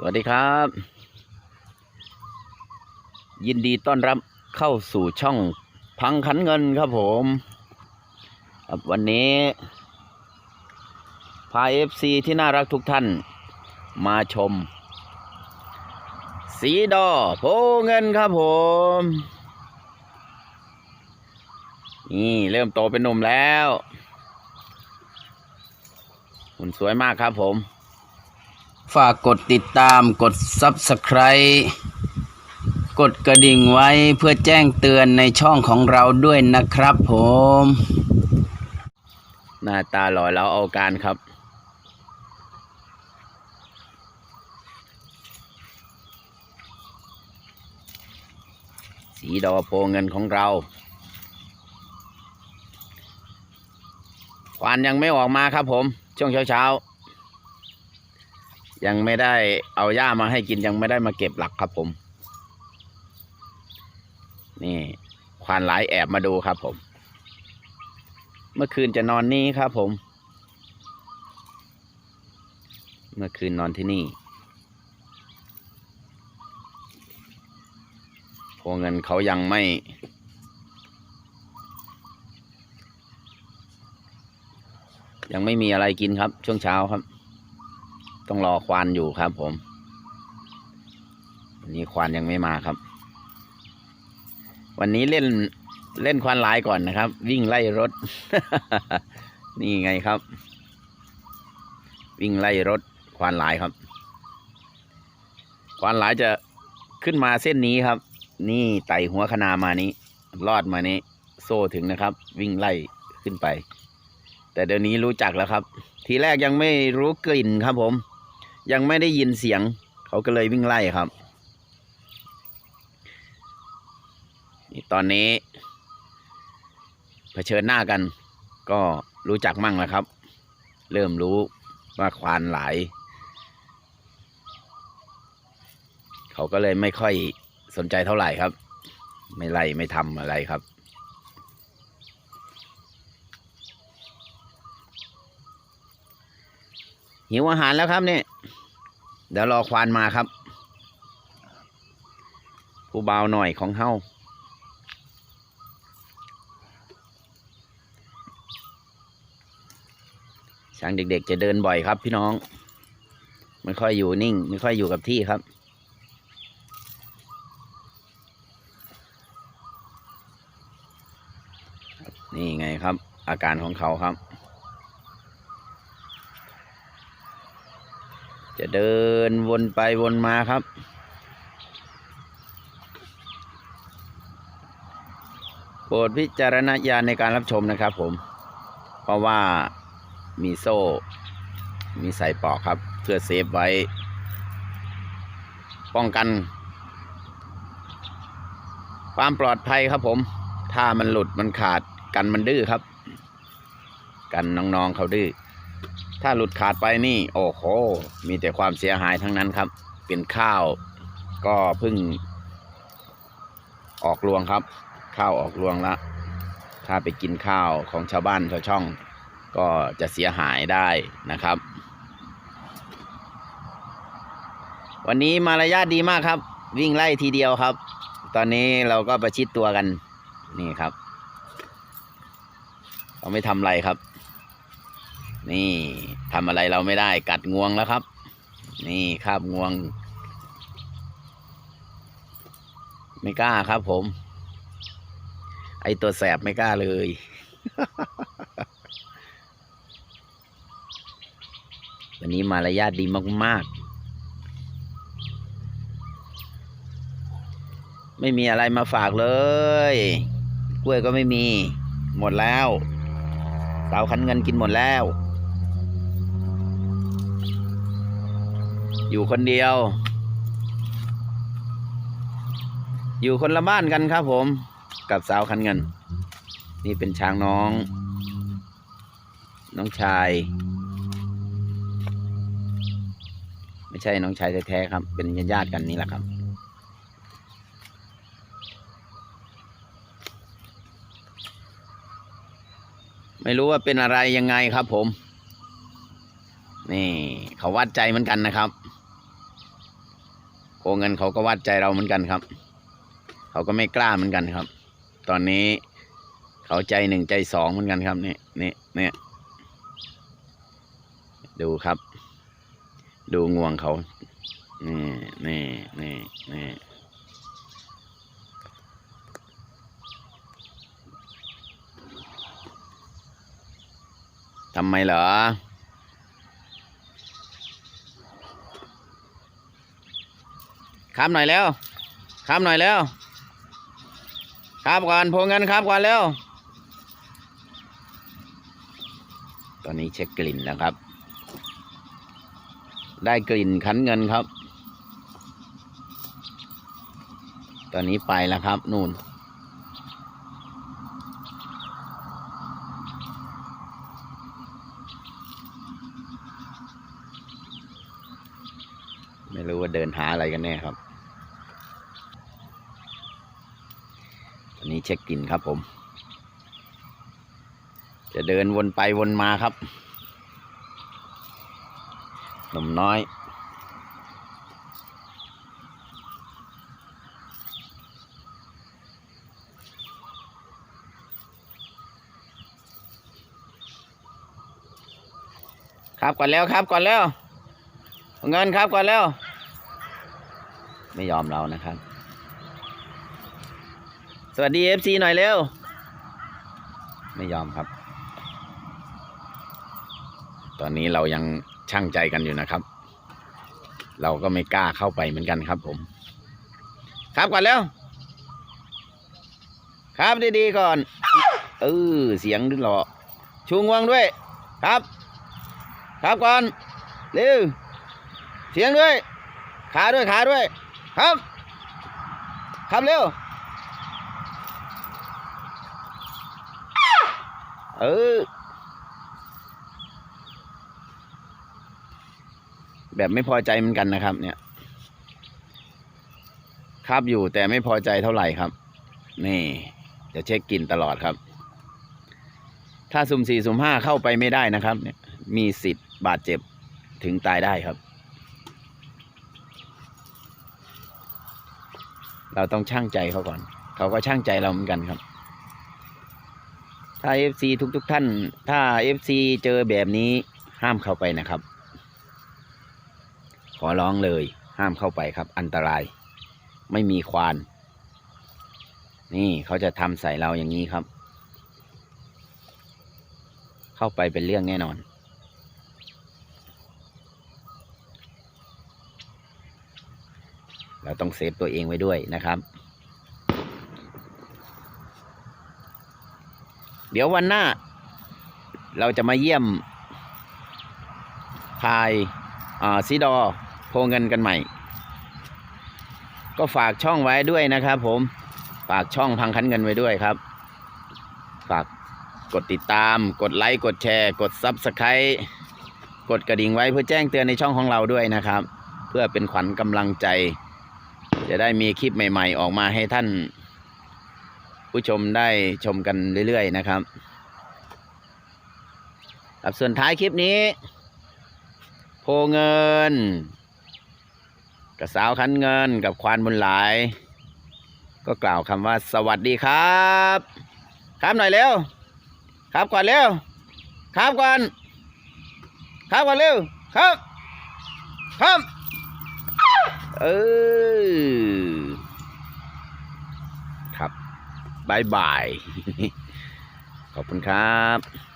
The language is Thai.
สวัสดีครับ ยินดีต้อนรับเข้าสู่ช่องพังขันเงินครับผมครับวันนี้ พาเอฟซีที่น่ารักทุกท่าน มาชม สีดอโพเงินครับผม นี่เริ่มโตเป็นหนุ่มแล้วหุ่นสวยมากครับผม ฝากกดติดตามกด Subscribe กดกระดิ่งไว้เพื่อแจ้งเตือนในช่องของเราด้วยนะครับผม หน้าตาหล่อเราเอาการครับ สีดอโพเงินของเรา ควันยังไม่ออกมาครับผม ช่วงเช้าๆ ยังไม่ได้เอาหญ้ามาให้กินยังไม่ได้มาเก็บหลักครับผม นี่ควานหลายแอบมาดูครับผม เมื่อคืนจะนอนนี่ครับผม เมื่อคืนนอนที่นี่พวกเงินเขายังไม่ ยังไม่มีอะไรกินครับ ช่วงเช้าครับ ต้องรอควานอยู่ครับผมวันนี้ควานยังไม่มาครับ วันนี้เล่นเล่นควานลายก่อนนะครับ วิ่งไล่รถ นี่ไงครับ วิ่งไล่รถควานลายครับ ควานลายจะขึ้นมาเส้นนี้ครับ นี่ไต่หัวคนามานี้รอดมานี้ โซ่ถึงนะครับ วิ่งไล่ขึ้นไป แต่เดี๋ยวนี้รู้จักแล้วครับ ทีแรกยังไม่รู้กลิ่นครับผม ยังไม่ได้ยินเสียง เขาก็เลยวิ่งไล่ครับนี่ตอนนี้เผชิญหน้ากัน ก็รู้จักมั่งแล้วครับ เริ่มรู้ว่าควานหลาย เขาก็เลยไม่ค่อยสนใจเท่าไหร่ครับ ไม่ไล่ไม่ทำอะไรครับหิวอาหารแล้วครับเนี่ย เดี๋ยวรอควานมาครับ ผู้เบาหน่อยของเฮาช้างเด็กๆจะเดินบ่อยครับพี่น้อง ไม่ค่อยอยู่นิ่ง ไม่ค่อยอยู่กับที่ครับ นี่ไงครับ อาการของเขาครับ จะ เดินวนไปวนมาครับ โปรดพิจารณญาณในการรับชมนะครับผม เพราะว่ามีโซ่ มีใส่ปลอกครับ เพื่อเซฟไว้ ป้องกัน ความปลอดภัยครับผม ถ้ามันหลุดมันขาดกันมันดื้อครับ กันน้องๆเขาดื้อ ถ้าหลุดขาดไปนี่ โอ้โห มีแต่ความเสียหายทั้งนั้นครับ เป็นข้าวก็เพิ่ง ออกรวงครับ ข้าวออกรวงละ ถ้าไปกินข้าวของชาวบ้านชาวช่อง ก็จะเสียหายได้นะครับ วันนี้มารยาทดีมากครับ วิ่งไล่ทีเดียวครับ ตอนนี้เราก็ประชิดตัวกัน นี่ครับ เราไม่ทำไรครับ นี่ทำอะไรเราไม่ได้กัดงวงแล้วครับ นี่คาบงวง ไม่กล้าครับผม ไอตัวแสบไม่กล้าเลย วันนี้มารยาทดีมาก ๆ ไม่มีอะไรมาฝากเลย กล้วยก็ไม่มี หมดแล้วสาวคันเงินกินหมดแล้ว อยู่คนเดียว อยู่คนละบ้านกันครับผม กับสาวคันเงิน นี่เป็นช้างน้อง น้องชาย ไม่ใช่น้องชายแท้ๆครับ เป็นญาติกันนี่แหละครับไม่รู้ว่าเป็นอะไรยังไงครับผม นี่เขาวัดใจเหมือนกันนะครับ เงินเขาก็วัดใจเราเหมือนกันครับ เขาก็ไม่กล้าเหมือนกันครับ ตอนนี้เขาใจหนึ่งใจสองเหมือนกันครับนี่นี่นี่ดูครับ ดูงวงเขานี่นี่นี่นี่ทำไมเหรอ ครับหน่อยแล้วครับหน่อยแล้วครับก่อนโพเงินครับก่อนแล้วตอนนี้เช็คกลิ่นแล้วครับ ได้กลิ่นขันเงินครับ ตอนนี้ไปแล้วครับ นู่น ไม่รู้ว่าเดินหาอะไรกันแน่ครับ นี้เช็คกลิ่นครับผม จะเดินวนไปวนมาครับหนุ่มน้อยครับก่อนแล้วครับก่อนแล้วเอาเงินครับก่อนแล้ว ไม่ยอมเรานะครับ สวัสดีเอฟซีหน่อยเร็ว ไม่ยอมครับ ตอนนี้เรายังช่างใจกันอยู่นะครับ เราก็ไม่กล้าเข้าไปเหมือนกันครับผม ครับก่อนแล้ว ครับดีๆก่อน เออเสียงดึงหล่อชูงวงด้วย ครับ ครับก่อนเร็วเสียงด้วย ขาด้วยขาด้วย ครับ ครับเร็ว เออ แบบไม่พอใจเหมือนกันนะครับ เนี่ยครับอยู่แต่ไม่พอใจเท่าไหร่ครับ นี่ จะเช็คกลิ่นตลอดครับ ถ้าสุ่มสี่สุ่มห้าเข้าไปไม่ได้นะครับ เนี่ย มีสิทธิ์บาดเจ็บถึงตายได้ครับ เราต้องช่างใจเขาก่อน เขาก็ช่างใจเราเหมือนกันครับ ถ้า FC ทุกทุกๆท่าน ถ้า FC เจอแบบนี้ห้ามเข้าไปนะครับ ขอร้องเลย ห้ามเข้าไปครับ อันตราย ไม่มีควาน นี่เขาจะทำใส่เราอย่างนี้ครับ เข้าไปเป็นเรื่องแน่นอน เราต้องเซฟตัวเองไว้ด้วยนะครับ เดี๋ยววันหน้า เราจะมาเยี่ยมพายซีดอโพเงินกันใหม่ ก็ฝากช่องไว้ด้วยนะครับผม ฝากช่องพังคันเงินไว้ด้วยครับ ฝากกดติดตาม กดไลค์ กดแชร์ กดซับสไครต์กดกระดิ่งไว้เพื่อแจ้งเตือนในช่องของเราด้วยนะครับ เพื่อเป็นขวัญกำลังใจ จะได้มีคลิปใหม่ ๆ ออกมาให้ท่าน ผู้ชมได้ชมกันเรื่อยๆนะครับครับส่วนท้ายคลิปนี้ โพเงิน กับสาวคันเงินกับควานบุญหลาย ก็กล่าวคำว่าสวัสดีครับ ครับหน่อยเร็ว ครับก่อนเร็ว ครับก่อน ครับก่อนเร็ว ครับ ครับ เออ ครับ บายบาย ขอบคุณครับ